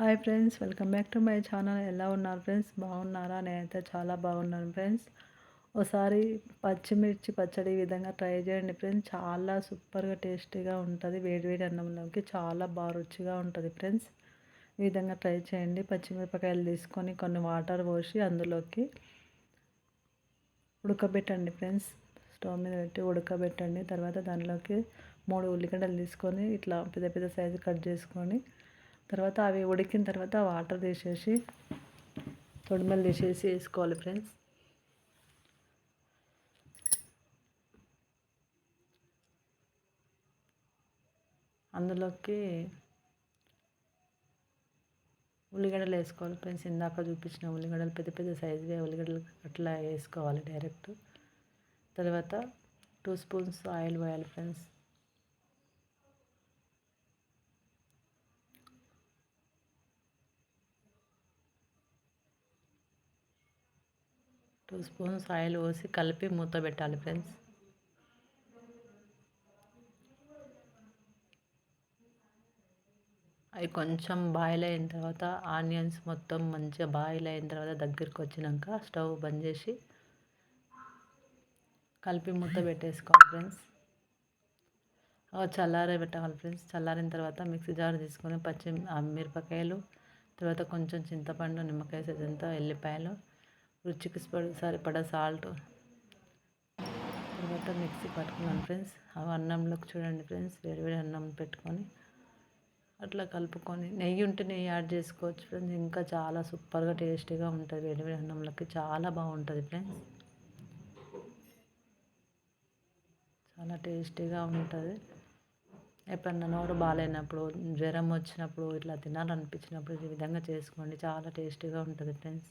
Hi friends welcome back to my channel ఎలా ఉన్నారు friends బాగున్నారా? నేనైతే చాలా బాగున్నాను ఫ్రెండ్స్ ఒకసారి పచ్చిమిర్చి పచ్చడి ఈ విధంగా ట్రై చేయండి ఫ్రెండ్స్ చాలా సూపర్గా టేస్టీగా ఉంటుంది. వేడివేడి అన్నంలోకి చాలా బాగా రుచిగా ఉంటుంది ఫ్రెండ్స్ ఈ విధంగా ట్రై చేయండి. పచ్చిమిరపకాయలు తీసుకొని కొన్ని వాటర్ పోసి అందులోకి ఉడకబెట్టండి ఫ్రెండ్స్ స్టవ్ మీద పెట్టి ఉడకబెట్టండి. తర్వాత దానిలోకి మూడు ఉల్లిగడ్డలు తీసుకొని ఇట్లా పెద్ద పెద్ద సైజు కట్ చేసుకొని తర్వాత అవి ఉడికిన తర్వాత వాటర్ తీసేసి తొడిమలు తీసేసి వేసుకోవాలి ఫ్రెండ్స్. అందులోకి ఉల్లిగడ్డలు వేసుకోవాలి ఫ్రెండ్స్. ఇందాక చూపించిన ఉల్లిగడ్డలు పెద్ద పెద్ద సైజువే ఉల్లిగడ్డలు అట్లా వేసుకోవాలి డైరెక్ట్. తర్వాత టూ స్పూన్స్ ఆయిల్ పోయాలి ఫ్రెండ్స్. టూ స్పూన్స్ ఆయిల్ పోసి కలిపి మూత పెట్టాలి ఫ్రెండ్స్. అవి కొంచెం బాయిల్ అయిన తర్వాత ఆనియన్స్ మొత్తం మంచిగా బాయిల్ అయిన తర్వాత దగ్గరికి వచ్చినాక స్టవ్ బంద్ చేసి కలిపి మూత పెట్టేసుకోవాలి ఫ్రెండ్స్. చల్లారే పెట్టాలి ఫ్రెండ్స్. చల్లారిన తర్వాత మిక్సీ జార్ తీసుకొని పచ్చి మిరపకాయలు తర్వాత కొంచెం చింతపండు నిమ్మకాయ సైజంతా ఎల్లిపాయలు రుచికి సరిపడా సాల్ట్. తర్వాత మిక్సీ పట్టుకున్నాను ఫ్రెండ్స్. అవి అన్నంలోకి చూడండి ఫ్రెండ్స్ వేడివేడి అన్నం పెట్టుకొని అట్లా కలుపుకొని నెయ్యి ఉంటే నెయ్యి యాడ్ చేసుకోవచ్చు ఫ్రెండ్స్. ఇంకా చాలా సూపర్గా టేస్టీగా ఉంటుంది. వేడివేడి అన్నంలోకి చాలా బాగుంటుంది ఫ్రెండ్స్. చాలా టేస్టీగా ఉంటుంది. ఎప్పుడన్నా నోరు బాగాలేనప్పుడు జ్వరం వచ్చినప్పుడు ఇట్లా తినాలనిపించినప్పుడు ఈ విధంగా చేసుకోండి. చాలా టేస్టీగా ఉంటుంది ఫ్రెండ్స్.